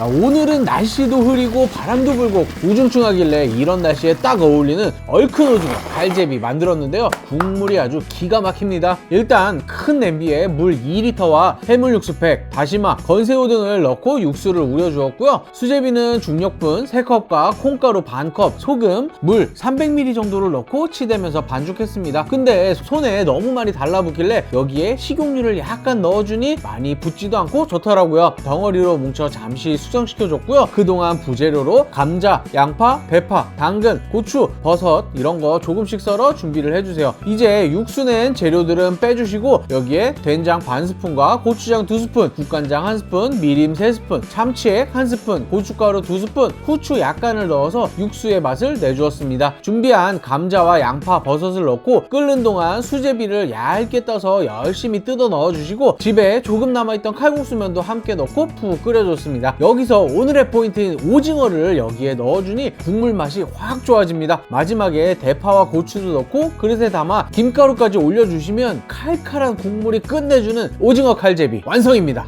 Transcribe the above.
야, 오늘은 날씨도 흐리고 바람도 불고 우중충하길래 이런 날씨에 딱 어울리는 얼큰 오징어 갈제비 만들었는데요. 국물이 아주 기가 막힙니다. 일단 큰 냄비에 물 2리터와 해물 육수팩, 다시마, 건새우 등을 넣고 육수를 우려주었고요. 수제비는 중력분 3컵과 콩가루 반컵, 소금, 물 300ml 정도를 넣고 치대면서 반죽했습니다. 근데 손에 너무 많이 달라붙길래 여기에 식용유를 약간 넣어주니 많이 붙지도 않고 좋더라고요. 덩어리로 뭉쳐 잠시 수정시켜줬고요. 그동안 부재료로 감자, 양파, 대파, 당근, 고추, 버섯 이런 거 조금씩 썰어 준비를 해주세요. 이제 육수 낸 재료들은 빼주시고 여기에 된장 반 스푼과 고추장 두 스푼, 국간장 한 스푼, 미림 세 스푼, 참치액 한 스푼, 고춧가루 두 스푼, 후추 약간을 넣어서 육수의 맛을 내주었습니다. 준비한 감자와 양파, 버섯을 넣고 끓는 동안 수제비를 얇게 떠서 열심히 뜯어 넣어주시고 집에 조금 남아있던 칼국수면도 함께 넣고 푹 끓여줬습니다. 여기서 오늘의 포인트인 오징어를 여기에 넣어주니 국물 맛이 확 좋아집니다. 마지막에 대파와 고추도 넣고 그릇에 담아 김가루까지 올려주시면 칼칼한 국물이 끝내주는 오징어 칼제비 완성입니다.